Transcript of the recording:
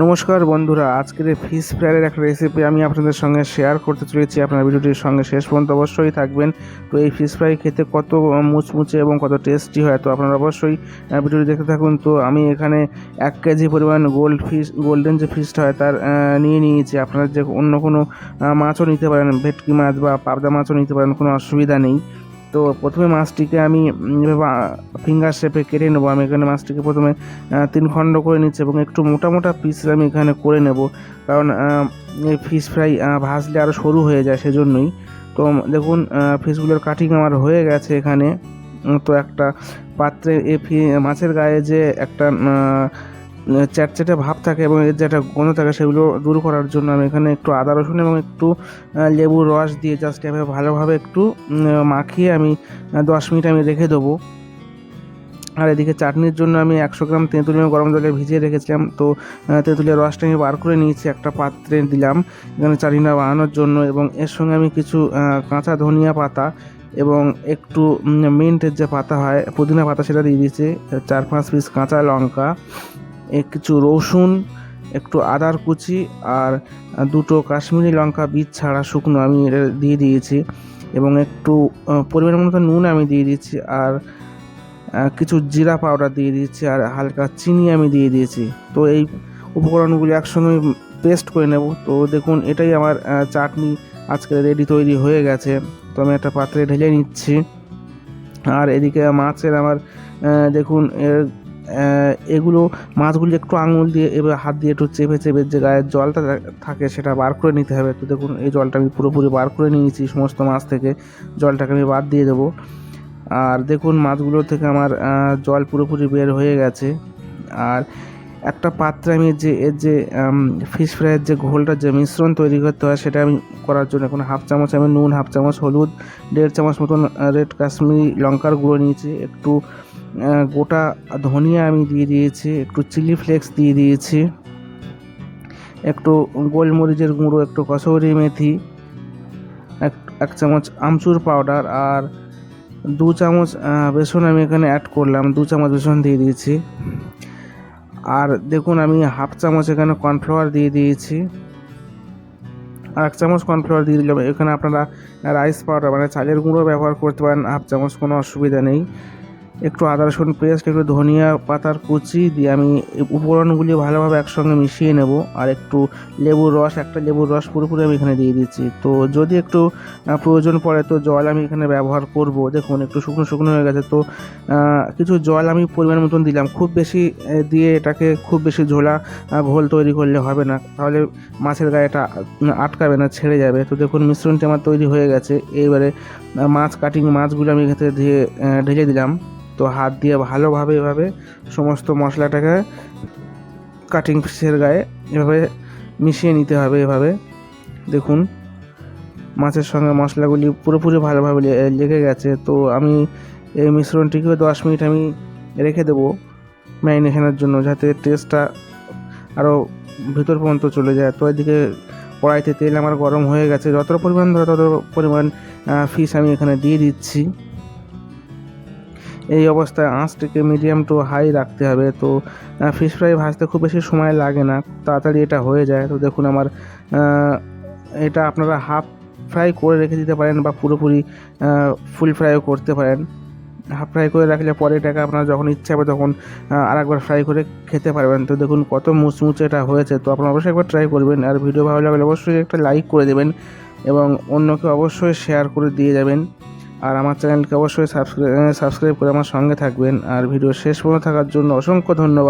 নমস্কার বন্ধুরা, আজকের এই ফিশ ফ্রাইয়ের একটা রেসিপি আমি আপনাদের সঙ্গে শেয়ার করতে চলেছি। আপনার ভিডিওটির সঙ্গে শেষ পর্যন্ত অবশ্যই থাকবেন। তো এই ফিশ ফ্রাই খেতে কত মুচমুচে এবং কত টেস্টি হয়, তো আপনারা অবশ্যই ভিডিওটি দেখতে থাকুন। তো আমি এখানে এক কেজি পরিমাণ গোল্ড ফিশ গোল্ডেন যে ফিশটা হয়, তার নিয়ে নিয়েছি। আপনারা যে অন্য কোনো মাছও নিতে পারেন, ভেটকি মাছ বা পাবদা মাছও নিতে পারেন, কোনো অসুবিধা নেই। তো প্রথমে মাছটিকে আমি ফিঙ্গার শেপে কেটে নেব। আমি এখানে মাছটিকে প্রথমে তিন খণ্ড করে নিচ্ছি এবং একটু মোটা মোটা পিস আমি এখানে করে নেব। কারণ এই ফিশ ফ্রাই ভাজলে আরও সরু হয়ে যায় সেজন্যই। তো দেখুন ফিশগুলোর কাটিং আমার হয়ে গেছে এখানে। তো একটা পাত্রে এই মাছের গায়ে যে একটা চ্যাটচ্যাটে ভাব থাকে এবং এর যে একটা গন্ধ থাকে সেগুলো দূর করার জন্য আমি এখানে একটু আদা রসুন এবং একটু লেবুর রস দিয়ে জাস্ট এভাবে ভালোভাবে একটু মাখিয়ে আমি দশ মিনিট আমি রেখে দেবো। আর এদিকে চাটনির জন্য আমি একশো গ্রাম তেঁতুল গরম জলে ভিজিয়ে রেখেছিলাম। তো তেঁতুলের রসটা আমি বার করে নিয়েছি, একটা পাত্রে দিলাম এখানে চাটনিটা বানানোর জন্য এবং এর সঙ্গে আমি কিছু কাঁচা ধনিয়া পাতা এবং একটু মিন্টের যে পাতা হয়, পুদিনা পাতা সেটা দিয়ে দিয়েছি, চার পাঁচ পিস কাঁচা লঙ্কা। কিছু রসুন, একটু আদার কুচি আর দুটো কাশ্মীরি লঙ্কা বীজ ছাড়া শুকনো আমি এটা দিয়ে দিয়েছি এবং একটু পরিমাণ মতো নুন আমি দিয়ে দিয়েছি আর কিছু জিরা পাউডার দিয়ে দিয়েছি আর হালকা চিনি আমি দিয়ে দিয়েছি। তো এই উপকরণগুলি একসঙ্গে পেস্ট করে নেব। তো দেখুন, এটাই আমার চাটনি আজকে রেডি তৈরি হয়ে গেছে। তো আমি একটা পাত্রে ঢেলে নিচ্ছি। আর এদিকে মাছের আমার দেখুন, এর এগুলো মাছগুলি একটু আঙুল দিয়ে এবার হাত দিয়ে একটু চেপে চেপে যে গায়ের জলটা থাকে সেটা বার করে নিতে হবে। তো দেখুন, এই জলটা আমি পুরোপুরি বার করে নিয়েছি সমস্ত মাছ থেকে। জলটাকে আমি বাদ দিয়ে দেবো। আর দেখুন, মাছগুলো থেকে আমার জল পুরোপুরি বের হয়ে গেছে। আর একটা পাত্রে আমি যে এর যে ফিশ ফ্রাইয়ের যে ঘোলটার যে মিশ্রণ তৈরি করতে হয়, সেটা আমি করার জন্য এখন হাফ চামচ আমি নুন হাফ চামচ হলুদ, দেড় চামচ মতন রেড কাশ্মীরি লঙ্কার গুঁড়ো নিয়েছি। একটু গোটা ধনিয়া আমি দিয়ে দিয়েছি, একটু চিলি ফ্লেক্স দিয়ে দিয়েছি, একটু গোলমরিচের গুঁড়ো, একটু কসৌরি মেথি, এক এক চামচ আমচুর পাউডার আর দু চামচ বেসন আমি এখানে অ্যাড করলাম, দু চামচ বেসন দিয়ে দিয়েছি। আর দেখুন, আমি হাফ চামচ এখানে কর্নফ্লাওয়ার দিয়ে দিয়েছি। আর এক চামচ কর্নফ্লাওয়ার দিয়ে দিলাম। এখানে আপনারা রাইস পাউডার মানে চালের গুঁড়ো ব্যবহার করতে পারেন, হাফ চামচ কোনো অসুবিধা নেই। একটু আদা রসুন পেস্ট একটু ধনিয়া পাতার কুচি দিয়ে আমি উপকরণগুলি ভালোভাবে একসঙ্গে মিশিয়ে নেব। আর একটু লেবুর রস একটা লেবুর রস পুরোপুরি আমি এখানে দিয়ে দিচ্ছি। তো যদি একটু প্রয়োজন পড়ে তো জল আমি এখানে ব্যবহার করব। দেখুন একটু শুকনো শুকনো হয়ে গেছে। তো কিছু জল আমি পরিমাণ মতন দিলাম। খুব বেশি দিয়ে এটাকে খুব বেশি ঝোলা ঘোল তৈরি করলে হবে না। তাহলে মাছের গায়েটা আটকাবে না ছেড়ে যাবে। তো দেখুন মিশ্রণটি আমার তৈরি হয়ে গেছে। এইবারে মাছ কাটিং মাছগুলো আমি এখানে আহ, ঢেলে দিলাম। তো হাত দিয়ে ভালোভাবে এভাবে সমস্ত মশলাটাকে কাটিং পিসের গায়ে এভাবে মিশিয়ে নিতে হবে এভাবে। দেখুন, মাছের সঙ্গে মশলাগুলি পুরোপুরি ভালোভাবে লেগে গেছে। তো আমি এই মিশ্রণটিকে দশ মিনিট আমি রেখে দেবো ম্যারিনেশনের জন্য যাতে টেস্টটা আরও ভিতর পর্যন্ত চলে যায়। তো এদিকে কড়াইতে তেল আমার গরম হয়ে গেছে। যত পরিমাণ ধরো তত পরিমাণ ফিশ আমি এখানে দিয়ে দিচ্ছি। এই অবস্থায় আঁচটিকে মিডিয়াম টু হাই রাখতে হবে। তো ফিশ ফ্রাই ভাজতে খুব বেশি সময় লাগে না, তাড়াতাড়ি এটা হয়ে যায়। তো দেখুন আমার এটা আপনারা হাফ ফ্রাই করে রেখে দিতে পারেন বা পুরোপুরি ফুল ফ্রাইও করতে পারেন। হাফ ফ্রাই করে রাখলে পরে এটাকে আপনার যখন ইচ্ছা হবে তখন আরেকবার ফ্রাই করে খেতে পারবেন। তো দেখুন কত মুচমুচে এটা হয়েছে। তো আপনারা অবশ্যই একবার ট্রাই করবেন। আর ভিডিও ভালো লাগলে অবশ্যই একটা লাইক করে দেবেন এবং অন্যকে অবশ্যই শেয়ার করে দিয়ে যাবেন। আর আমার চ্যানেলকে অবশ্যই সাবস্ক্রাইব সাবস্ক্রাইব করে আমার সঙ্গে থাকবেন। আর ভিডিও শেষ পর্যন্ত থাকার জন্য অসংখ্য ধন্যবাদ।